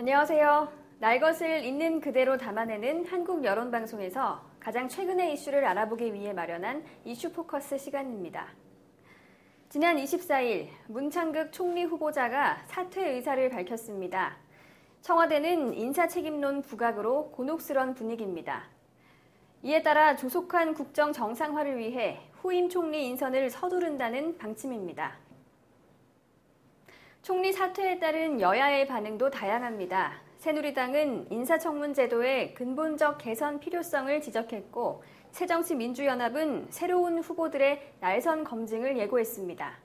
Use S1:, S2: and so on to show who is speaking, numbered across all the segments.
S1: 안녕하세요. 날 것을 있는 그대로 담아내는 한국 여론 방송에서 가장 최근의 이슈를 알아보기 위해 마련한 이슈 포커스 시간입니다. 지난 24일 문창극 총리 후보자가 사퇴 의사를 밝혔습니다. 청와대는 인사책임론 부각으로 곤혹스런 분위기입니다. 이에 따라 조속한 국정 정상화를 위해 후임 총리 인선을 서두른다는 방침입니다. 총리 사퇴에 따른 여야의 반응도 다양합니다. 새누리당은 인사청문 제도의 근본적 개선 필요성을 지적했고 새정치 민주연합은 새로운 후보들의 날선 검증을 예고했습니다.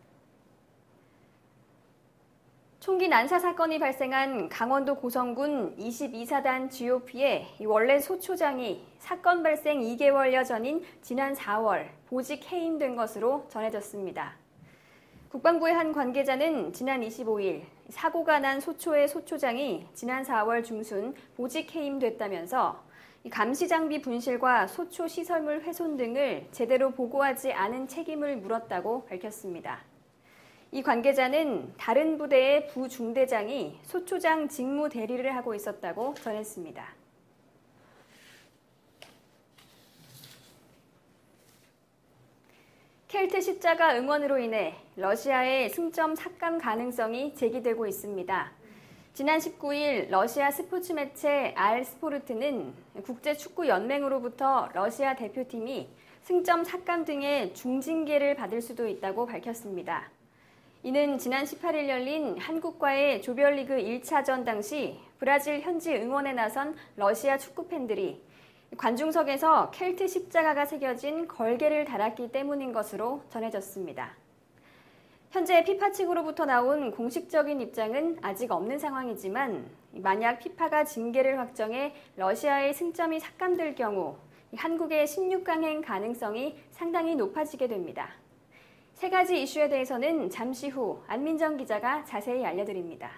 S1: 총기 난사 사건이 발생한 강원도 고성군 22사단 GOP의 원래 소초장이 사건 발생 2개월여 전인 지난 4월 보직 해임된 것으로 전해졌습니다. 국방부의 한 관계자는 지난 25일 사고가 난 소초의 소초장이 지난 4월 중순 보직 해임됐다면서 감시 장비 분실과 소초 시설물 훼손 등을 제대로 보고하지 않은 책임을 물었다고 밝혔습니다. 이 관계자는 다른 부대의 부중대장이 소초장 직무 대리를 하고 있었다고 전했습니다. 켈트 십자가 응원으로 인해 러시아의 승점 삭감 가능성이 제기되고 있습니다. 지난 19일 러시아 스포츠 매체 알 스포르트는 국제 축구 연맹으로부터 러시아 대표팀이 승점 삭감 등의 중징계를 받을 수도 있다고 밝혔습니다. 이는 지난 18일 열린 한국과의 조별리그 1차전 당시 브라질 현지 응원에 나선 러시아 축구 팬들이 관중석에서 켈트 십자가가 새겨진 걸개를 달았기 때문인 것으로 전해졌습니다. 현재 피파 측으로부터 나온 공식적인 입장은 아직 없는 상황이지만 만약 피파가 징계를 확정해 러시아의 승점이 삭감될 경우 한국의 16강행 가능성이 상당히 높아지게 됩니다. 세 가지 이슈에 대해서는 잠시 후 안민정 기자가 자세히 알려드립니다.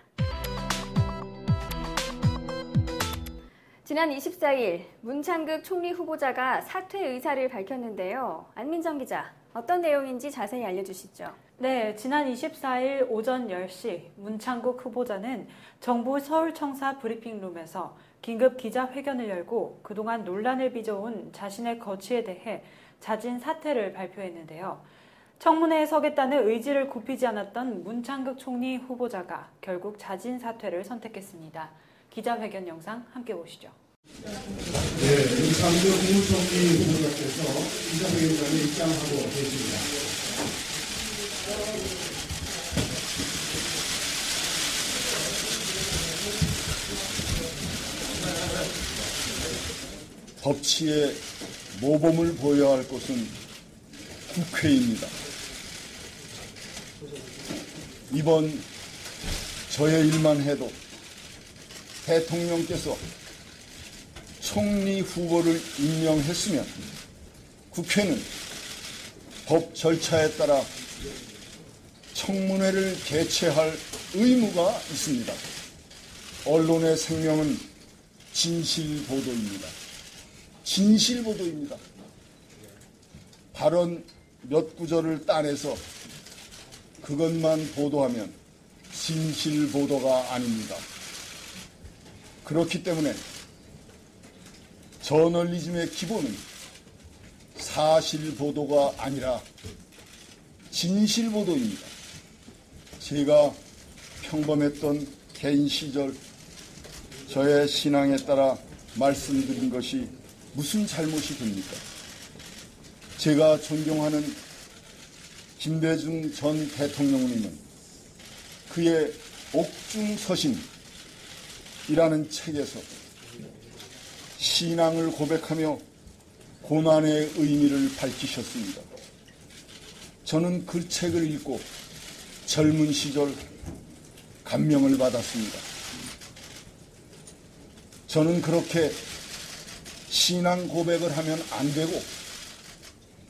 S1: 지난 24일 문창극 총리 후보자가 사퇴 의사를 밝혔는데요. 안민정 기자, 어떤 내용인지 자세히 알려주시죠.
S2: 네, 지난 24일 오전 10시 문창국 후보자는 정부 서울청사 브리핑룸에서 긴급 기자회견을 열고 그동안 논란을 빚어온 자신의 거취에 대해 자진 사퇴를 발표했는데요. 청문회에 서겠다는 의지를 굽히지 않았던 문창극 총리 후보자가 결국 자진 사퇴를 선택했습니다. 기자회견 영상 함께 보시죠.
S3: 네, 문창극 국무총리 후보자께서 기자회견장에 입장하고 계십니다. 법치에 모범을 보여야 할 것은 국회입니다. 이번 저의 일만 해도 대통령께서 총리 후보를 임명했으면 국회는 법 절차에 따라 청문회를 개최할 의무가 있습니다. 언론의 생명은 진실 보도입니다. 진실 보도입니다. 발언 몇 구절을 따내서 그것만 보도하면 진실 보도가 아닙니다. 그렇기 때문에 저널리즘의 기본은 사실 보도가 아니라 진실 보도입니다. 제가 평범했던 개인 시절 저의 신앙에 따라 말씀드린 것이 무슨 잘못이 됩니까? 제가 존경하는 김대중 전 대통령님은 그의 옥중 서신 이라는 책에서 신앙을 고백하며 고난의 의미를 밝히셨습니다. 저는 그 책을 읽고 젊은 시절 감명을 받았습니다. 저는 그렇게 신앙 고백을 하면 안 되고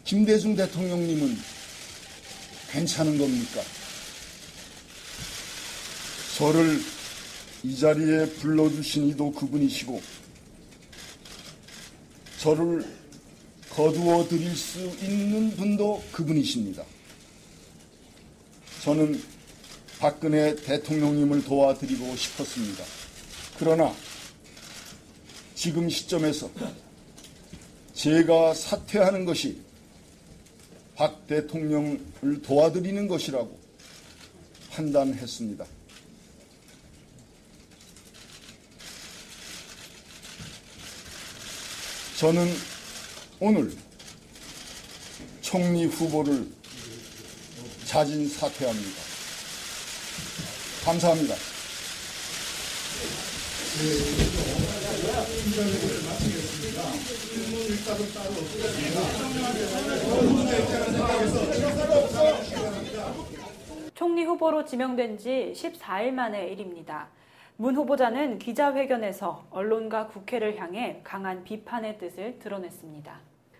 S3: 김대중 대통령님은 괜찮은 겁니까? 저를 이 자리에 불러주신 이도 그분이시고, 저를 거두어 드릴 수 있는 분도 그분이십니다. 저는 박근혜 대통령님을 도와드리고 싶었습니다. 그러나 지금 시점에서 제가 사퇴하는 것이 박 대통령을 도와드리는 것이라고 판단했습니다. 저는 오늘 총리 후보를 자진 사퇴합니다. 감사합니다.
S2: 총리 후보로 지명된 지 14일 만의 일입니다. 문 후보자는 기자회견에서 언론과 국회를 향해 강한 비판의 뜻을 드러냈습니다.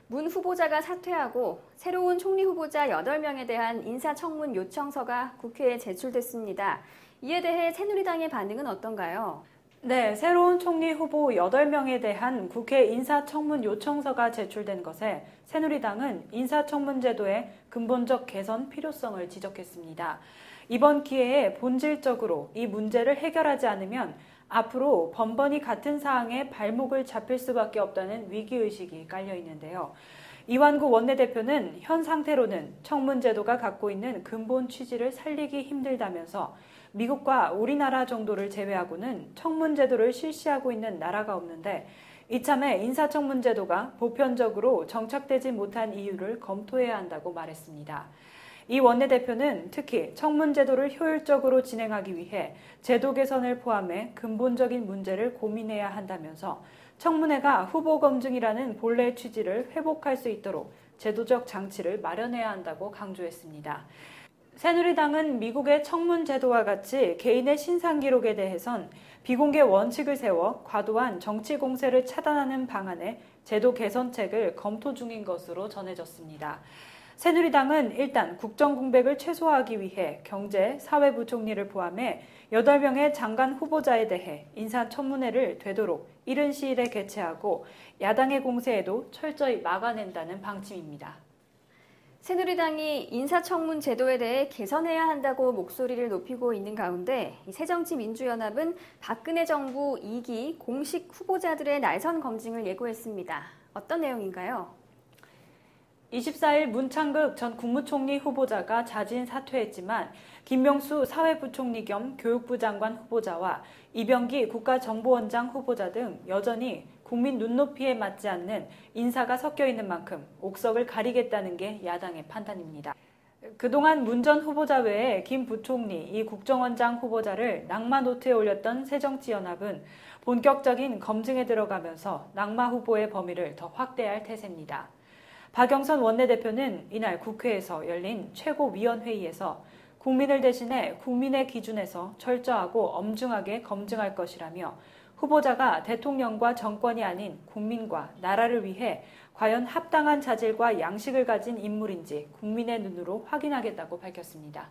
S1: 문 후보자가 사퇴하고 새로운 총리 후보자 8명에 대한 인사청문 요청서가 국회에 제출됐습니다. 이에 대해 새누리당의 반응은 어떤가요?
S2: 네, 새로운 총리 후보 8명에 대한 국회 인사청문 요청서가 제출된 것에 새누리당은 인사청문 제도의 근본적 개선 필요성을 지적했습니다. 이번 기회에 본질적으로 이 문제를 해결하지 않으면 앞으로 번번이 같은 사항에 발목을 잡힐 수밖에 없다는 위기의식이 깔려 있는데요. 이완구 원내대표는 현 상태로는 청문제도가 갖고 있는 근본 취지를 살리기 힘들다면서 미국과 우리나라 정도를 제외하고는 청문제도를 실시하고 있는 나라가 없는데 이참에 인사청문제도가 보편적으로 정착되지 못한 이유를 검토해야 한다고 말했습니다. 이 원내대표는 특히 청문제도를 효율적으로 진행하기 위해 제도 개선을 포함해 근본적인 문제를 고민해야 한다면서 청문회가 후보 검증이라는 본래 취지를 회복할 수 있도록 제도적 장치를 마련해야 한다고 강조했습니다. 새누리당은 미국의 청문 제도와 같이 개인의 신상 기록에 대해선 비공개 원칙을 세워 과도한 정치 공세를 차단하는 방안의 제도 개선책을 검토 중인 것으로 전해졌습니다. 새누리당은 일단 국정 공백을 최소화하기 위해 경제, 사회부총리를 포함해 8명의 장관 후보자에 대해 인사청문회를 되도록 이른 시일에 개최하고 야당의 공세에도 철저히 막아낸다는 방침입니다.
S1: 새누리당이 인사청문 제도에 대해 개선해야 한다고 목소리를 높이고 있는 가운데 새정치민주연합은 박근혜 정부 2기 공식 후보자들의 날선 검증을 예고했습니다. 어떤 내용인가요?
S2: 24일 문창극 전 국무총리 후보자가 자진 사퇴했지만 김명수 사회부총리 겸 교육부 장관 후보자와 이병기 국가정보원장 후보자 등 여전히 국민 눈높이에 맞지 않는 인사가 섞여 있는 만큼 옥석을 가리겠다는 게 야당의 판단입니다. 그동안 문 전 후보자 외에 김 부총리, 이 국정원장 후보자를 낙마 노트에 올렸던 새정치연합은 본격적인 검증에 들어가면서 낙마 후보의 범위를 더 확대할 태세입니다. 박영선 원내대표는 이날 국회에서 열린 최고위원회의에서 국민을 대신해 국민의 기준에서 철저하고 엄중하게 검증할 것이라며 후보자가 대통령과 정권이 아닌 국민과 나라를 위해 과연 합당한 자질과 양식을 가진 인물인지 국민의 눈으로 확인하겠다고 밝혔습니다.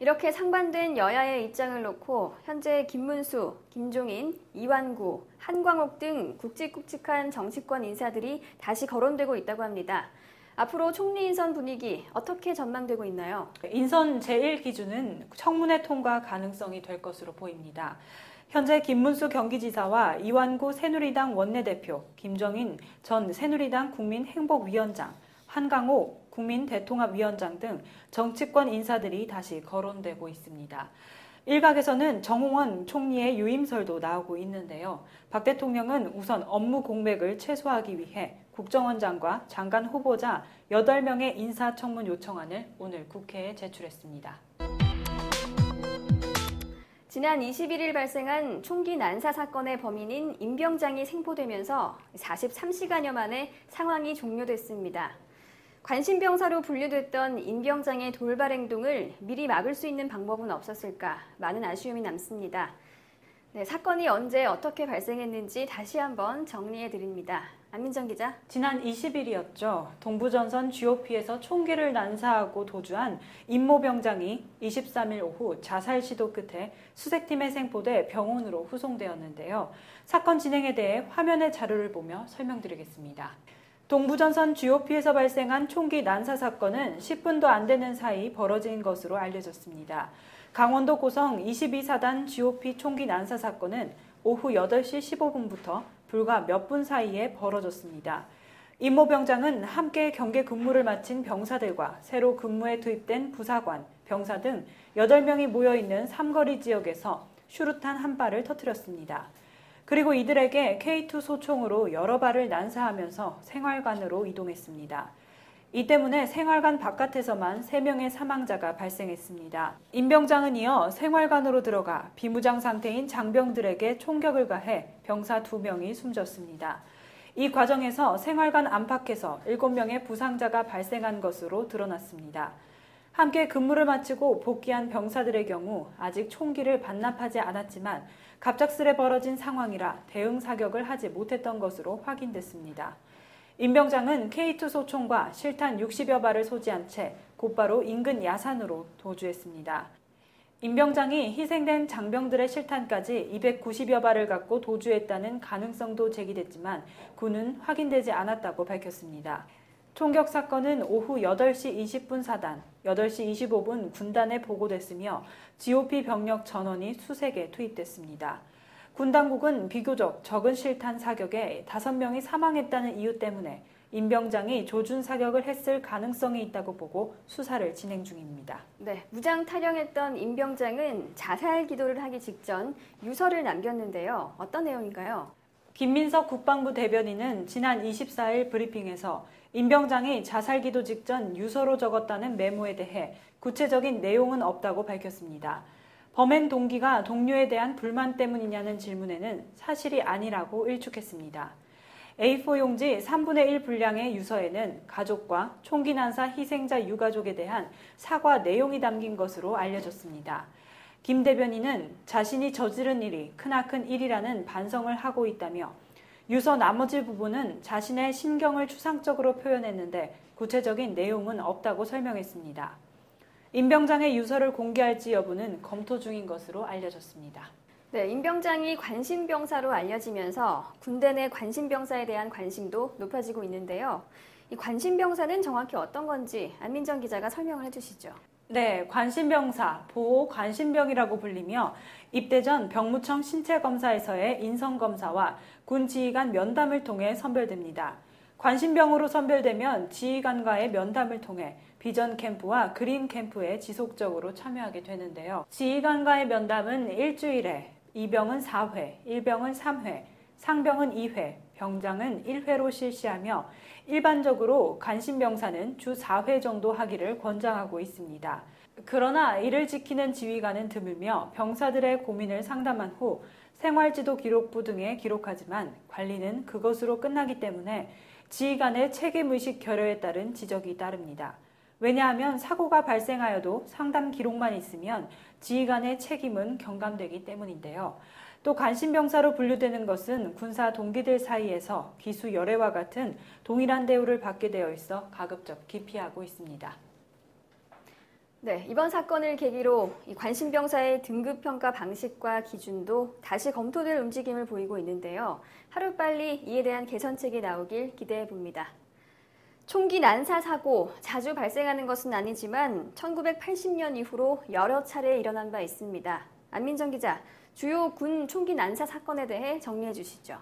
S1: 이렇게 상반된 여야의 입장을 놓고 현재 김문수, 김종인, 이완구, 한광옥 등 굵직굵직한 정치권 인사들이 다시 거론되고 있다고 합니다. 앞으로 총리 인선 분위기 어떻게 전망되고 있나요?
S2: 인선 제1 기준은 청문회 통과 가능성이 될 것으로 보입니다. 현재 김문수 경기지사와 이완구 새누리당 원내대표, 김정인 전 새누리당 국민행복위원장, 한강호 국민대통합위원장 등 정치권 인사들이 다시 거론되고 있습니다. 일각에서는 정홍원 총리의 유임설도 나오고 있는데요. 박 대통령은 우선 업무 공백을 최소화하기 위해 국정원장과 장관 후보자 8명의 인사청문 요청안을 오늘 국회에 제출했습니다.
S1: 지난 21일 발생한 총기 난사 사건의 범인인 임병장이 생포되면서 43시간여 만에 상황이 종료됐습니다. 관심병사로 분류됐던 임병장의 돌발 행동을 미리 막을 수 있는 방법은 없었을까 많은 아쉬움이 남습니다. 네, 사건이 언제 어떻게 발생했는지 다시 한번 정리해 드립니다. 안민정 기자.
S2: 지난 20일이었죠. 동부전선 GOP에서 총기를 난사하고 도주한 임모 병장이 23일 오후 자살 시도 끝에 수색팀에 생포돼 병원으로 후송되었는데요. 사건 진행에 대해 화면의 자료를 보며 설명드리겠습니다. 동부전선 GOP에서 발생한 총기 난사 사건은 10분도 안 되는 사이 벌어진 것으로 알려졌습니다. 강원도 고성 22사단 GOP 총기 난사 사건은 오후 8시 15분부터 불과 몇 분 사이에 벌어졌습니다. 임모 병장은 함께 경계 근무를 마친 병사들과 새로 근무에 투입된 부사관, 병사 등 8명이 모여 있는 삼거리 지역에서 슈루탄 한 발을 터뜨렸습니다. 그리고 이들에게 K2 소총으로 여러 발을 난사하면서 생활관으로 이동했습니다. 이 때문에 생활관 바깥에서만 3명의 사망자가 발생했습니다. 임병장은 이어 생활관으로 들어가 비무장 상태인 장병들에게 총격을 가해 병사 2명이 숨졌습니다. 이 과정에서 생활관 안팎에서 7명의 부상자가 발생한 것으로 드러났습니다. 함께 근무를 마치고 복귀한 병사들의 경우 아직 총기를 반납하지 않았지만 갑작스레 벌어진 상황이라 대응 사격을 하지 못했던 것으로 확인됐습니다. 임병장은 K2 소총과 실탄 60여 발을 소지한 채 곧바로 인근 야산으로 도주했습니다. 임병장이 희생된 장병들의 실탄까지 290여 발을 갖고 도주했다는 가능성도 제기됐지만 군은 확인되지 않았다고 밝혔습니다. 총격 사건은 오후 8시 20분 사단, 8시 25분 군단에 보고됐으며 GOP 병력 전원이 수색에 투입됐습니다. 군 당국은 비교적 적은 실탄 사격에 5명이 사망했다는 이유 때문에 임병장이 조준 사격을 했을 가능성이 있다고 보고 수사를 진행 중입니다.
S1: 네, 무장 탈영했던 임병장은 자살 기도를 하기 직전 유서를 남겼는데요. 어떤 내용인가요?
S2: 김민석 국방부 대변인은 지난 24일 브리핑에서 임병장이 자살 기도 직전 유서로 적었다는 메모에 대해 구체적인 내용은 없다고 밝혔습니다. 범행 동기가 동료에 대한 불만 때문이냐는 질문에는 사실이 아니라고 일축했습니다. A4 용지 3분의 1 분량의 유서에는 가족과 총기 난사 희생자 유가족에 대한 사과 내용이 담긴 것으로 알려졌습니다. 김 대변인은 자신이 저지른 일이 크나큰 일이라는 반성을 하고 있다며 유서 나머지 부분은 자신의 심경을 추상적으로 표현했는데 구체적인 내용은 없다고 설명했습니다. 임병장의 유서를 공개할지 여부는 검토 중인 것으로 알려졌습니다.
S1: 네, 임병장이 관심병사로 알려지면서 군대 내 관심병사에 대한 관심도 높아지고 있는데요. 이 관심병사는 정확히 어떤 건지 안민정 기자가 설명을 해주시죠.
S2: 네, 관심병사, 보호 관심병이라고 불리며 입대 전 병무청 신체검사에서의 인성검사와 군 지휘관 면담을 통해 선별됩니다. 관심병으로 선별되면 지휘관과의 면담을 통해 비전 캠프와 그린 캠프에 지속적으로 참여하게 되는데요. 지휘관과의 면담은 일주일에, 이병은 4회, 일병은 3회, 상병은 2회, 병장은 1회로 실시하며 일반적으로 간신병사는 주 4회 정도 하기를 권장하고 있습니다. 그러나 이를 지키는 지휘관은 드물며 병사들의 고민을 상담한 후 생활지도 기록부 등에 기록하지만 관리는 그것으로 끝나기 때문에 지휘관의 책임의식 결여에 따른 지적이 따릅니다. 왜냐하면 사고가 발생하여도 상담 기록만 있으면 지휘관의 책임은 경감되기 때문인데요. 또 간신병사로 분류되는 것은 군사 동기들 사이에서 기수 열애와 같은 동일한 대우를 받게 되어 있어 가급적 기피하고 있습니다.
S1: 네, 이번 사건을 계기로 관심병사의 등급 평가 방식과 기준도 다시 검토될 움직임을 보이고 있는데요. 하루빨리 이에 대한 개선책이 나오길 기대해 봅니다. 총기 난사 사고 자주 발생하는 것은 아니지만 1980년 이후로 여러 차례 일어난 바 있습니다. 안민정 기자, 주요 군 총기 난사 사건에 대해 정리해 주시죠.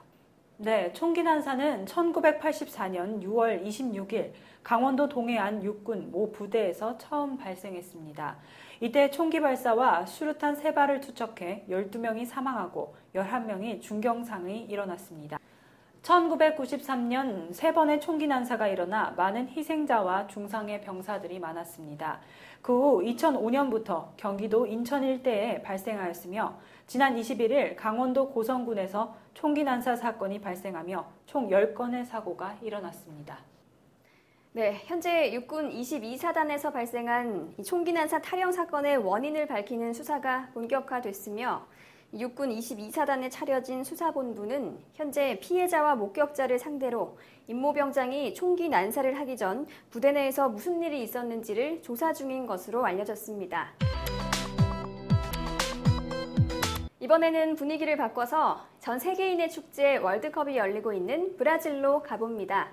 S2: 네, 총기 난사는 1984년 6월 26일 강원도 동해안 육군 모 부대에서 처음 발생했습니다. 이때 총기 발사와 수류탄 3발을 투척해 12명이 사망하고 11명이 중경상이 일어났습니다. 1993년 세 번의 총기 난사가 일어나 많은 희생자와 중상의 병사들이 많았습니다. 그 후 2005년부터 경기도 인천 일대에 발생하였으며 지난 21일 강원도 고성군에서 총기 난사 사건이 발생하며 총 10건의 사고가 일어났습니다.
S1: 네, 현재 육군 22사단에서 발생한 총기 난사 탈영 사건의 원인을 밝히는 수사가 본격화됐으며 육군 22사단에 차려진 수사본부는 현재 피해자와 목격자를 상대로 임모병장이 총기 난사를 하기 전 부대 내에서 무슨 일이 있었는지를 조사 중인 것으로 알려졌습니다. 이번에는 분위기를 바꿔서 전 세계인의 축제 월드컵이 열리고 있는 브라질로 가봅니다.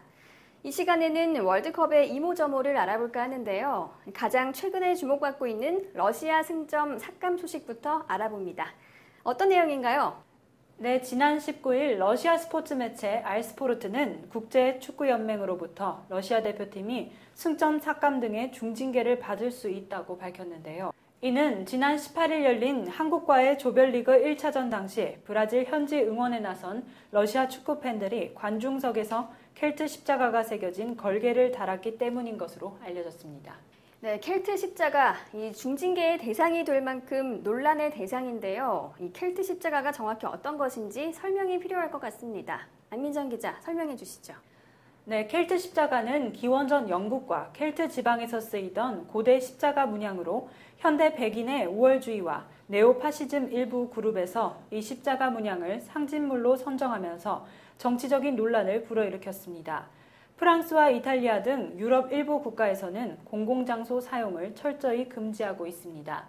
S1: 이 시간에는 월드컵의 이모저모를 알아볼까 하는데요. 가장 최근에 주목받고 있는 러시아 승점 삭감 소식부터 알아봅니다. 어떤 내용인가요?
S2: 네, 지난 19일 러시아 스포츠 매체 알스포르트는 국제 축구 연맹으로부터 러시아 대표팀이 승점 삭감 등의 중징계를 받을 수 있다고 밝혔는데요. 이는 지난 18일 열린 한국과의 조별리그 1차전 당시 브라질 현지 응원에 나선 러시아 축구 팬들이 관중석에서 켈트 십자가가 새겨진 걸개를 달았기 때문인 것으로 알려졌습니다.
S1: 네, 켈트 십자가 이 중징계의 대상이 될 만큼 논란의 대상인데요. 이 켈트 십자가가 정확히 어떤 것인지 설명이 필요할 것 같습니다. 안민정 기자 설명해 주시죠.
S2: 네, 켈트 십자가는 기원전 영국과 켈트 지방에서 쓰이던 고대 십자가 문양으로 현대 백인의 우월주의와 네오파시즘 일부 그룹에서 이 십자가 문양을 상징물로 선정하면서 정치적인 논란을 불어일으켰습니다. 프랑스와 이탈리아 등 유럽 일부 국가에서는 공공장소 사용을 철저히 금지하고 있습니다.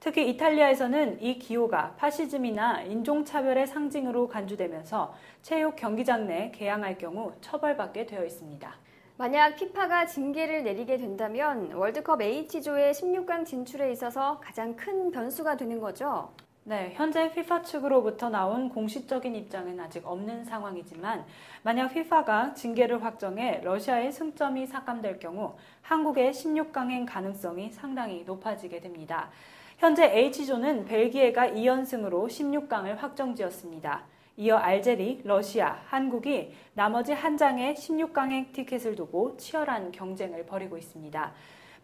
S2: 특히 이탈리아에서는 이 기호가 파시즘이나 인종차별의 상징으로 간주되면서 체육 경기장 내 개항할 경우 처벌받게 되어 있습니다.
S1: 만약 피파가 징계를 내리게 된다면 월드컵 H조의 16강 진출에 있어서 가장 큰 변수가 되는 거죠.
S2: 네, 현재 FIFA 측으로부터 나온 공식적인 입장은 아직 없는 상황이지만 만약 FIFA가 징계를 확정해 러시아의 승점이 삭감될 경우 한국의 16강행 가능성이 상당히 높아지게 됩니다. 현재 H조는 벨기에가 2연승으로 16강을 확정지었습니다. 이어 알제리, 러시아, 한국이 나머지 한 장의 16강행 티켓을 두고 치열한 경쟁을 벌이고 있습니다.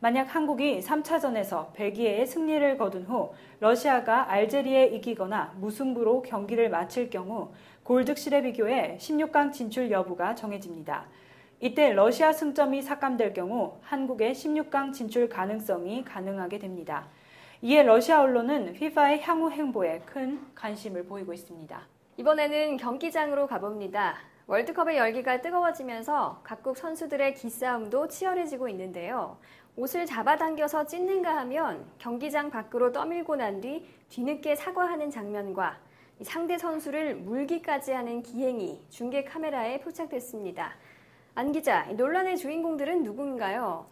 S2: 만약 한국이 3차전에서 벨기에의 승리를 거둔 후 러시아가 알제리에 이기거나 무승부로 경기를 마칠 경우 골득실에 비교해 16강 진출 여부가 정해집니다. 이때 러시아 승점이 삭감될 경우 한국의 16강 진출 가능성이 가능하게 됩니다. 이에 러시아 언론은 FIFA의 향후 행보에 큰 관심을 보이고 있습니다.
S1: 이번에는 경기장으로 가봅니다. 월드컵의 열기가 뜨거워지면서 각국 선수들의 기싸움도 치열해지고 있는데요. 옷을 잡아당겨서 찢는가 하면 경기장 밖으로 떠밀고 난 뒤 뒤늦게 사과하는 장면과 상대 선수를 물기까지 하는 기행이 중계 카메라에 포착됐습니다. 안 기자, 논란의 주인공들은 누군가요?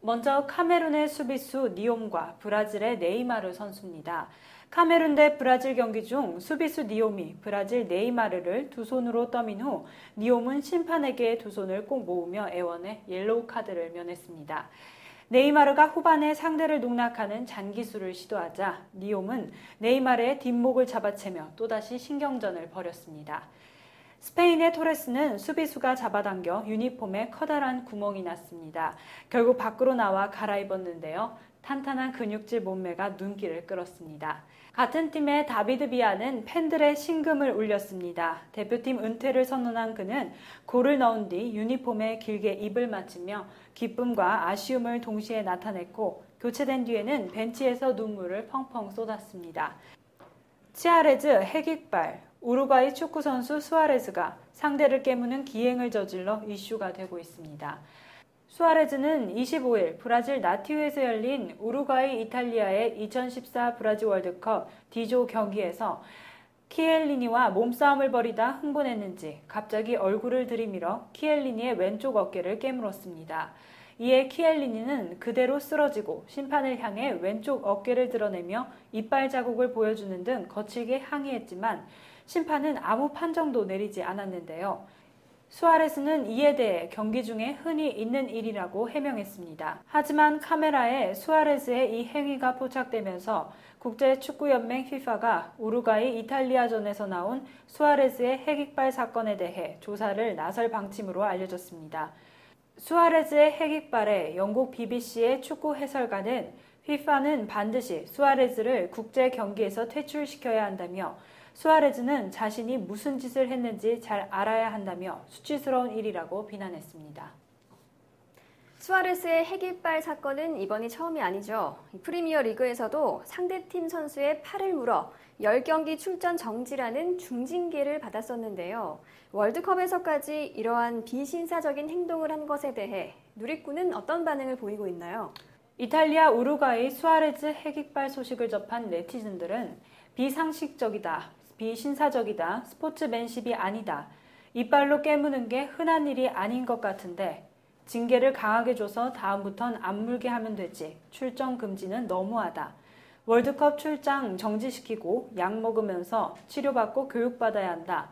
S2: 먼저 카메룬의 수비수 니옴과 브라질의 네이마르 선수입니다. 카메룬 대 브라질 경기 중 수비수 니옴이 브라질 네이마르를 두 손으로 떠민 후 니옴은 심판에게 두 손을 꼭 모으며 애원해 옐로우 카드를 면했습니다. 네이마르가 후반에 상대를 농락하는 잔기술을 시도하자 니옴은 네이마르의 뒷목을 잡아채며 또다시 신경전을 벌였습니다. 스페인의 토레스는 수비수가 잡아당겨 유니폼에 커다란 구멍이 났습니다. 결국 밖으로 나와 갈아입었는데요. 탄탄한 근육질 몸매가 눈길을 끌었습니다. 같은 팀의 다비드 비아는 팬들의 신금을 울렸습니다. 대표팀 은퇴를 선언한 그는 골을 넣은 뒤 유니폼에 길게 입을 맞추며 기쁨과 아쉬움을 동시에 나타냈고 교체된 뒤에는 벤치에서 눈물을 펑펑 쏟았습니다. 치아레즈 핵익발, 우루과이 축구 선수 수아레즈가 상대를 깨무는 기행을 저질러 이슈가 되고 있습니다. 수아레즈는 25일 브라질 나티우에서 열린 우루과이 이탈리아의 2014 브라질 월드컵 D조 경기에서 키엘리니와 몸싸움을 벌이다 흥분했는지 갑자기 얼굴을 들이밀어 키엘리니의 왼쪽 어깨를 깨물었습니다. 이에 키엘리니는 그대로 쓰러지고 심판을 향해 왼쪽 어깨를 드러내며 이빨 자국을 보여주는 등 거칠게 항의했지만 심판은 아무 판정도 내리지 않았는데요. 수아레스는 이에 대해 경기 중에 흔히 있는 일이라고 해명했습니다. 하지만 카메라에 수아레스의 이 행위가 포착되면서 국제축구연맹 FIFA가 우루과이 이탈리아전에서 나온 수아레스의 핵익발 사건에 대해 조사를 나설 방침으로 알려졌습니다. 수아레스의 핵익발에 영국 BBC의 축구 해설가는 FIFA는 반드시 수아레스를 국제 경기에서 퇴출시켜야 한다며 수아레즈는 자신이 무슨 짓을 했는지 잘 알아야 한다며 수치스러운 일이라고 비난했습니다.
S1: 수아레스의 핵일발 사건은 이번이 처음이 아니죠. 프리미어 리그에서도 상대팀 선수의 팔을 물어 10경기 출전 정지라는 중징계를 받았었는데요. 월드컵에서까지 이러한 비신사적인 행동을 한 것에 대해 누리꾼은 어떤 반응을 보이고 있나요?
S2: 이탈리아 우루과이 수아레즈 핵익발 소식을 접한 네티즌들은 비상식적이다, 비신사적이다, 스포츠맨십이 아니다. 이빨로 깨무는 게 흔한 일이 아닌 것 같은데 징계를 강하게 줘서 다음부턴 안 물게 하면 되지. 출정 금지는 너무하다. 월드컵 출장 정지시키고 약 먹으면서 치료받고 교육받아야 한다.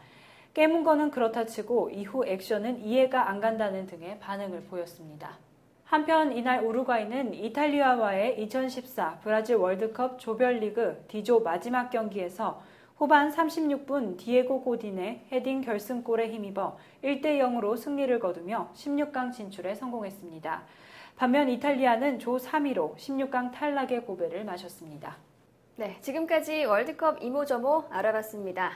S2: 깨문 거는 그렇다 치고 이후 액션은 이해가 안 간다는 등의 반응을 보였습니다. 한편 이날 우루과이는 이탈리아와의 2014 브라질 월드컵 조별리그 D조 마지막 경기에서 후반 36분 디에고 고딘의 헤딩 결승골에 힘입어 1대 0으로 승리를 거두며 16강 진출에 성공했습니다. 반면 이탈리아는 조 3위로 16강 탈락의 고배를 마셨습니다.
S1: 네, 지금까지 월드컵 이모저모 알아봤습니다.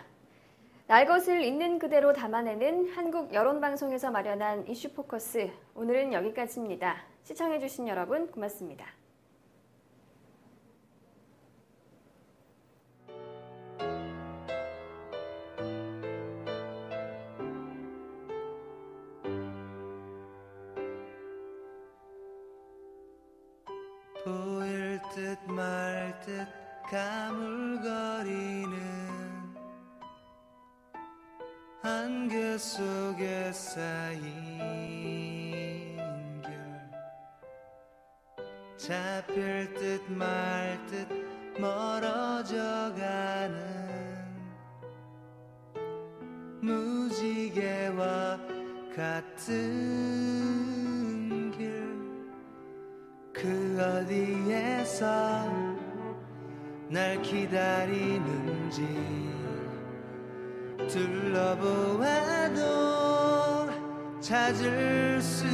S1: 날 것을 있는 그대로 담아내는 한국 여론방송에서 마련한 이슈 포커스. 오늘은 여기까지입니다. 시청해주신 여러분 고맙습니다.
S4: 잡힐 듯 말 듯 멀어져 가는 무지개와 같은 길. 그 어디에서 날 기다리는지 둘러보아도 찾을 수